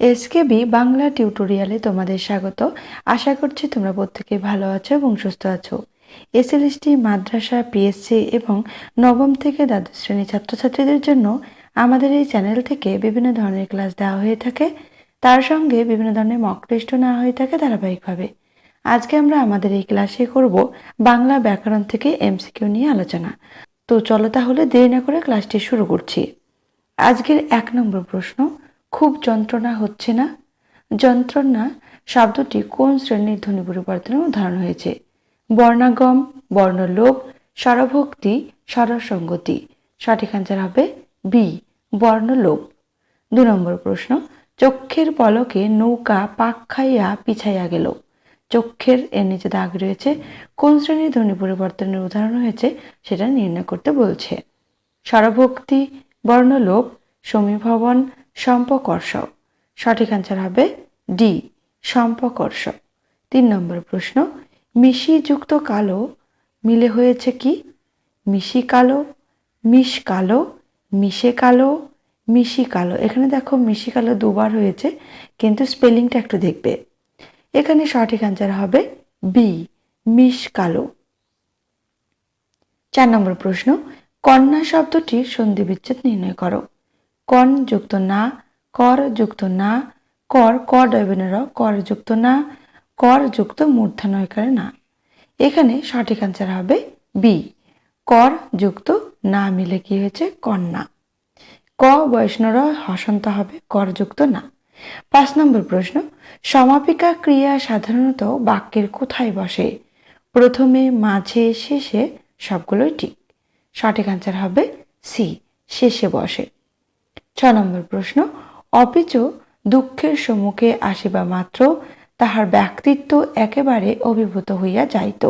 SKB Bangla টিউটোরিয়ালে তোমাদের স্বাগত। আশা করছি তোমরা প্রত্যেকে ভালো আছো এবং সুস্থ আছো। এসএলএসটি মাদ্রাসা, পিএসসি এবং নবম থেকে দ্বাদশ শ্রেণি ছাত্রছাত্রীদের জন্য আমাদের এই চ্যানেল থেকে বিভিন্ন ধরনের ক্লাস দেওয়া হয়ে থাকে। তার সঙ্গে বিভিন্ন ধরনের মক টেস্টও নেওয়া হয়ে থাকে ধারাবাহিকভাবে। আজকে আমরা আমাদের এই ক্লাসে করব বাংলা ব্যাকরণ থেকে এমসিকিউ নিয়ে আলোচনা। তো চলো তাহলে দেরি না করে ক্লাসটি শুরু করছি। আজকের এক নম্বর প্রশ্ন খুব যন্ত্রণা হচ্ছে না? যন্ত্রণা শব্দটি কোন শ্রেণির ধ্বনি পরিবর্তনের উদাহরণ হয়েছে? বর্ণাগম বর্ণলোভ স্বরভক্তি, স্বরসঙ্গতি। সঠিক আনসার হবে বি বর্ণলোভ দু নম্বর প্রশ্ন, চক্ষের পলকে নৌকা পাক খাইয়া পিছাইয়া গেল। চক্ষের এর নিচে দাগ রয়েছে। কোন শ্রেণির ধ্বনি পরিবর্তনের উদাহরণ হয়েছে সেটা নির্ণয় করতে বলছে। স্বরভক্তি বর্ণলোভ সমীভবন সম্পকর্ষ সঠিক আনসার হবে ডি সম্পকর্ষ তিন নম্বর প্রশ্ন, মিশিযুক্ত কালো মিলে হয়েছে কি? মিশি কালো, মিশ কালো, মিশে কালো, মিশি কালো। এখানে দেখো মিশি কালো দুবার হয়েছে, কিন্তু স্পেলিংটা একটু দেখবে। এখানে সঠিক আনসার হবে বি মিশ কালো। চার নম্বর প্রশ্ন, কন্যা শব্দটির সন্ধি বিচ্ছেদ নির্ণয় করো। কন যুক্ত না, কর যুক্ত না, কর ক ডয়বেনের কর যুক্ত না, কর যুক্ত মূর্ধানয়কারে না। এখানে সঠিক আনসার হবে বি কর যুক্ত না মিলে কি হয়েছে? কন্যা ক বৈষ্ণর হসন্ত হবে, কর যুক্ত না। পাঁচ নম্বর প্রশ্ন, সমাপিকা ক্রিয়া সাধারণত বাক্যের কোথায় বসে? প্রথমে, মাঝে, শেষে, সবগুলোই ঠিক। সঠিক আনসার হবে সি শেষে বসে। ছ নম্বর প্রশ্ন, অপিচ দুঃখের সম্মুখে আসিবা মাত্র, তাহার ব্যক্তিত্ব একেবারে অভিভূত হইয়া যাইত।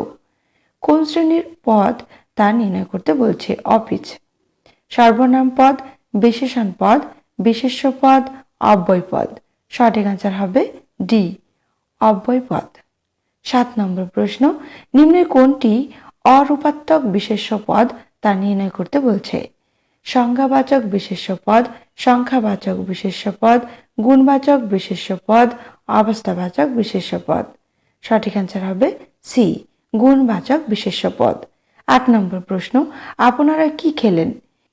কোন শ্রেণির পদ তা নির্ণয় করতে বলছে অপিচ? সর্বনাম পদ, বিশেষণ পদ, বিশেষ্য পদ, অব্যয় পদ। সঠিক আনসার হবে ডি, অব্যয় পদ। সাত নম্বর প্রশ্ন নিম্নের কোনটি অরূপাত্মক বিশেষ্য পদ তা নির্ণয় করতে বলছে? সংজ্ঞাবাচক বিশেষ্য পদ, সংখ্যাবাচক বিশেষ্য পদ, গুণবাচক বিশেষ্য পদ, অবস্থাবাচক বিশেষ্য পদ। সঠিক অ্যান্সার হবে সি গুণবাচক বিশেষ্য পদ। আট নম্বর প্রশ্ন, আপনারা কি খেলেন?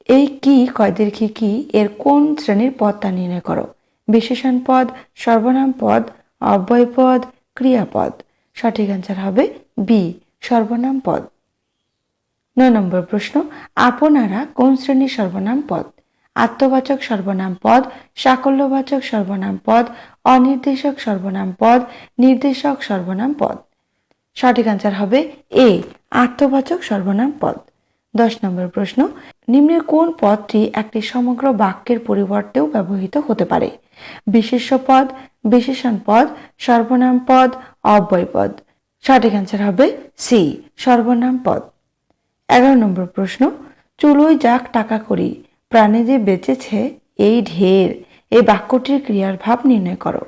এই কি কয়দের কি কি, এর কোন শ্রেণির পদ তা নির্ণয় করো। বিশেষণ পদ, সর্বনাম পদ, অব্যয় পদ ক্রিয়াপদ সঠিক অ্যান্সার হবে বি সর্বনাম পদ। নয় নম্বর প্রশ্ন, আপনারা কোন শ্রেণির সর্বনাম পদ? আত্মবাচক সর্বনাম পদ, সাকল্যবাচক সর্বনাম পদ, অনির্দেশক সর্বনাম পদ, নির্দেশক সর্বনাম পদ? সঠিক আনসার হবে এ আত্মবাচক সর্বনাম পদ। দশ নম্বর প্রশ্ন, নিম্নের কোন পদটি একটি সমগ্র বাক্যের পরিবর্তেও ব্যবহৃত হতে পারে? বিশেষ্য পদ, বিশেষণ পদ, সর্বনাম পদ, অব্যয় পদ। সঠিক আনসার হবে সি সর্বনাম পদ। এগারো নম্বর প্রশ্ন চুলোই যাক টাকা করি, প্রাণে যে বেঁচেছে, এই ঢের, এই বাক্যটির ক্রিয়ার ভাব নির্ণয় করো।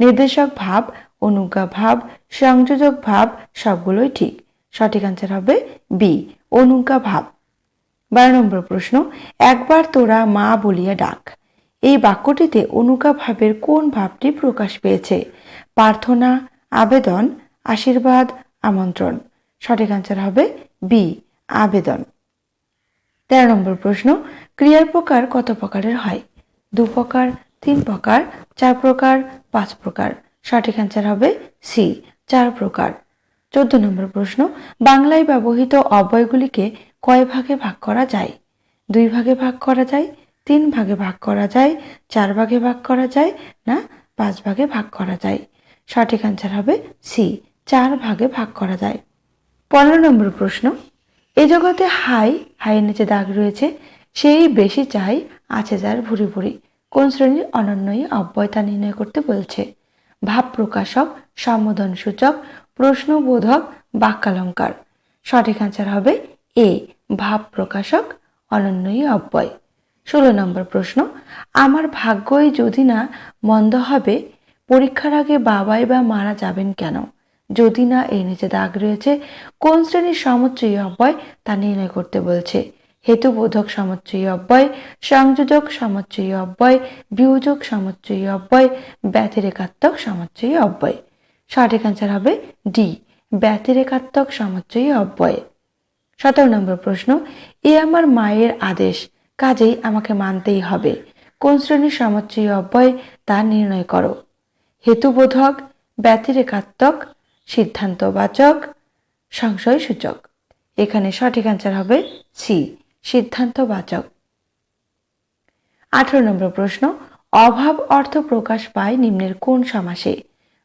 নির্দেশক ভাব, অনুজ্ঞা ভাব, সংযোজক ভাব, সবগুলোই ঠিক। সঠিক আনসার হবে বি অনুজ্ঞা ভাব। বারো নম্বর প্রশ্ন, একবার তোরা মা বলিয়া ডাক। এই বাক্যটিতে অনুজ্ঞা ভাবের কোন ভাবটি প্রকাশ পেয়েছে? প্রার্থনা, আবেদন, আশীর্বাদ, আমন্ত্রণ। সঠিক আনসার হবে বি আবেদন। তেরো নম্বর প্রশ্ন, ক্রিয়ার প্রকার কত প্রকারের হয়? দু প্রকার, তিন প্রকার, চার প্রকার, পাঁচ প্রকার। সঠিক অ্যান্সার হবে সি চার প্রকার। চোদ্দ নম্বর প্রশ্ন, বাংলায় ব্যবহৃত অব্যয়গুলিকে কয় ভাগে ভাগ করা যায়? দুই ভাগে ভাগ করা যায়, তিন ভাগে ভাগ করা যায়, চার ভাগে ভাগ করা যায় না পাঁচ ভাগে ভাগ করা যায়? সঠিক অ্যান্সার হবে সি চার ভাগে ভাগ করা যায়। পনেরো নম্বর প্রশ্ন এ জগতে হাই, হাইয়ের নিচে দাগ রয়েছে, সেই বেশি চাই আছে যার ভুরি ভুরি। কোন শ্রেণির অনন্যই অব্যয় তা নির্ণয় করতে বলছে? ভাব প্রকাশক, সম্বোধন সূচক, প্রশ্নবোধক, বাক্যালঙ্কার। সঠিক আনসার হবে এ, ভাব প্রকাশক, অনন্যই অব্যয়। ষোলো নম্বর প্রশ্ন, আমার ভাগ্যই যদি না মন্দ হবে, পরীক্ষার আগে বাবাই বা মারা যাবেন কেন? যদি না এর নিচে দাগ রয়েছে, কোন শ্রেণির সমুচ্চয়ী অব্যয় তা নির্ণয় করতে বলছে। হেতুবোধক সমচ্চয়ী অব্যয়, সংযোজক সমচ্চয়ী অব্যয়, বিয়োজক সমচ্চয়ী অব্যয়, ব্যতিরেকাত্মক সমচ্চয়ী অব্যয়। সঠিক অ্যান্সার হবে ডি ব্যতিরেকাত্মক সমচ্চয়ী অব্যয়। সতেরো নম্বর প্রশ্ন, এ আমার মায়ের আদেশ, কাজেই আমাকে মানতেই হবে। কোন শ্রেণির সমচ্চয়ী অব্যয় তা নির্ণয় করো। হেতুবোধক, ব্যতিরেকাত্মক সিদ্ধান্তবাচক সংশয় সূচক এখানে সঠিক অ্যান্সার হবে সি সিদ্ধান্তবাচক। আঠারো নম্বর প্রশ্ন, অভাব অর্থ প্রকাশ পায় নিম্নের কোন সমাসে?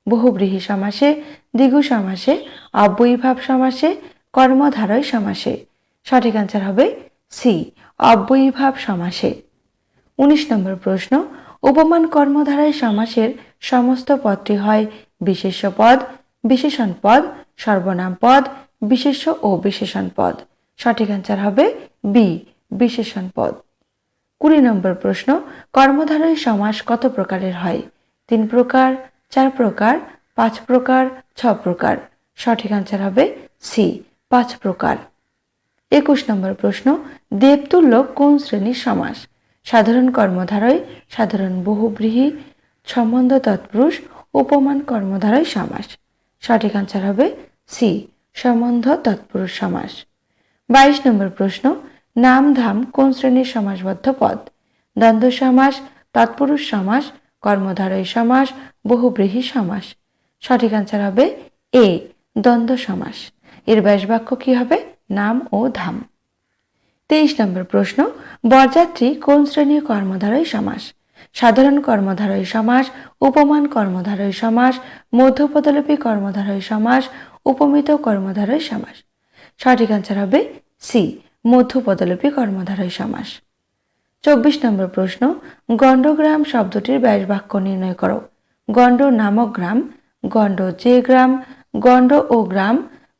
বহুব্রীহি সমাসে, দ্বিগু সমাসে, অব্যয়ীভাব সমাসে, কর্মধারয় সমাসে। সঠিক অ্যান্সার হবে সি অব্যয়ীভাব সমাসে। উনিশ নম্বর প্রশ্ন, উপমান কর্মধারায় সমাসের সমস্ত পদটি হয় বিশেষ্য পদ বিশেষণ পদ, সর্বনাম পদ, বিশেষ্য ও বিশেষণ পদ। সঠিক অ্যান্সার হবে বি বিশেষণ পদ। কুড়ি নম্বর প্রশ্ন, কর্মধারয় সমাস কত প্রকারের হয়? তিন প্রকার, চার প্রকার, পাঁচ প্রকার, ছ প্রকার। সঠিক অ্যান্সার হবে সি পাঁচ প্রকার। একুশ নম্বর প্রশ্ন, দেবতুল্য কোন শ্রেণির সমাস? সাধারণ কর্মধারয়, সাধারণ বহুব্রীহি, সম্বন্ধ তৎপুরুষ, উপমান কর্মধারয় সমাস। সঠিক অ্যান্সার হবে সি সম্বন্ধ তৎপুরুষ সমাস। বাইশ নম্বর প্রশ্ন নাম ধাম কোন শ্রেণির সমাসবদ্ধ পদ? দ্বন্দ্ব সমাস, তৎপুরুষ সমাস, কর্মধারয় সমাস, বহুব্রীহি সমাস। সঠিক অ্যান্সার হবে এ দ্বন্দ্ব সমাস। এর ব্যাস বাক্য কি হবে? নাম ও ধাম। তেইশ নম্বর প্রশ্ন, বরযাত্রী কোন শ্রেণির কর্মধারয় সমাস? সাধারণ কর্মধারয় সমাস, উপমান কর্মধারয় সমাস, মধ্যপদলোপী কর্মধারয় সমাস, উপমিত কর্মধারয় সমাস। সঠিক অ্যান্সার হবে সি মধ্যপদলোপী কর্মধারয় সমাস। চব্বিশ নম্বর প্রশ্ন, গণ্ডগ্রাম শব্দটির ব্যাস বাক্য নির্ণয় করো। গণ্ড নামক গ্রাম, গণ্ড যে গ্রাম, গণ্ড ও গ্রাম,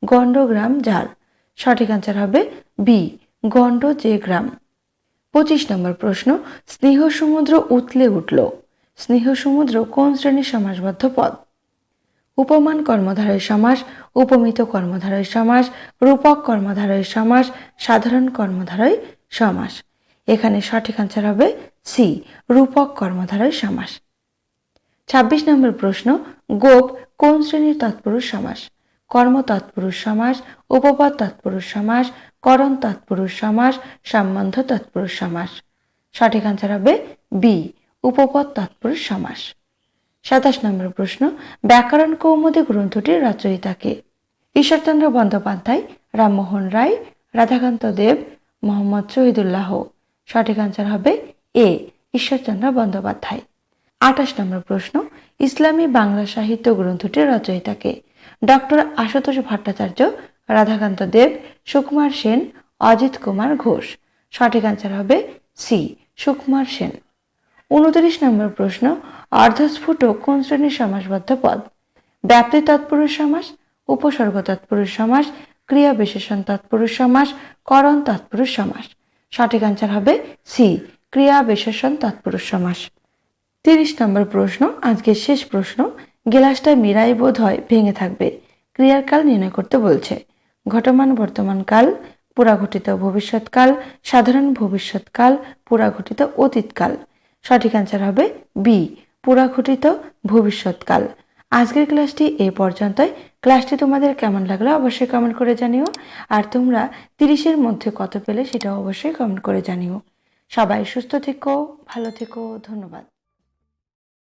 গণ্ডগ্রাম যার সঠিক অ্যান্সার হবে বি গণ্ড যে গ্রাম। পঁচিশ নম্বর প্রশ্ন, স্নেহ সমুদ্র উতলে উঠল। স্নেহ সমুদ্র কোন শ্রেণির সমাসবদ্ধ পদ উপমান কর্মধারয় সমাস, উপমিত কর্মধারয় সমাস, রূপক কর্মধারয় সমাস, সাধারণ কর্মধারয় সমাস। এখানে সঠিক আনসার হবে সি রূপক কর্মধারয় সমাস। ছাব্বিশ নম্বর প্রশ্ন, গোপ কোন শ্রেণির তৎপুরুষ সমাস? কর্ম তৎপুরুষ সমাস উপপদ তৎপুরুষ সমাস করণ তৎপুরুষ সমাস সম্বন্ধ তৎপুরুষ সমাস। সঠিক আনসার হবে বি উপপদ তৎপুরুষ সমাস। সাতাশ নম্বর প্রশ্ন, ব্যাকরণ কৌমুদী গ্রন্থটির রচয়িতাকে ঈশ্বরচন্দ্র বন্দ্যোপাধ্যায়, রামমোহন রায়, রাধাকান্ত দেব, মোহাম্মদ শহীদুল্লাহ। সঠিক আনসার হবে এ ঈশ্বরচন্দ্র বন্দ্যোপাধ্যায়। আঠাশ নম্বর প্রশ্ন, ইসলামী বাংলা সাহিত্য গ্রন্থটির রচয়িতাকে ডক্টর আশুতোষ ভট্টাচার্য, রাধাকান্ত দেব, সুকুমার সেন, অজিত কুমার ঘোষ। সঠিক আনসার হবে সি সুকুমার সেন। উনত্রিশ নম্বর প্রশ্ন, অর্ধস্ফুট কোন শ্রেণির সমাসবদ্ধ পদ? ব্যাপ্তি তৎপুরুষ সমাস, উপসর্গ তৎপুরুষ সমাস, ক্রিয়া বিশেষণ তৎপুরুষ সমাস, করণ তৎপুরুষ সমাস। সঠিক আনসার হবে সি ক্রিয়া বিশেষণ তৎপুরুষ সমাস। তিরিশ নম্বর প্রশ্ন, আজকের শেষ প্রশ্ন গেলাসটা মিরাই বোধ হয় ভেঙে থাকবে। ক্রিয়ার কাল নির্ণয় করতে বলছে। ঘটমান বর্তমান কাল, পুরাঘটিত ভবিষ্যৎকাল, সাধারণ ভবিষ্যৎকাল, পুরাঘটিত অতীতকাল। সঠিক অ্যান্সার হবে বি পুরাঘটিত ভবিষ্যৎকাল। আজকের ক্লাসটি এ পর্যন্তই। ক্লাসটি তোমাদের কেমন লাগল অবশ্যই কমেন্ট করে জানিও। আর তোমরা তিরিশের মধ্যে কত পেলে সেটাও অবশ্যই কমেন্ট করে জানিও। সবাই সুস্থ থেকো, ভালো থেকো, ধন্যবাদ।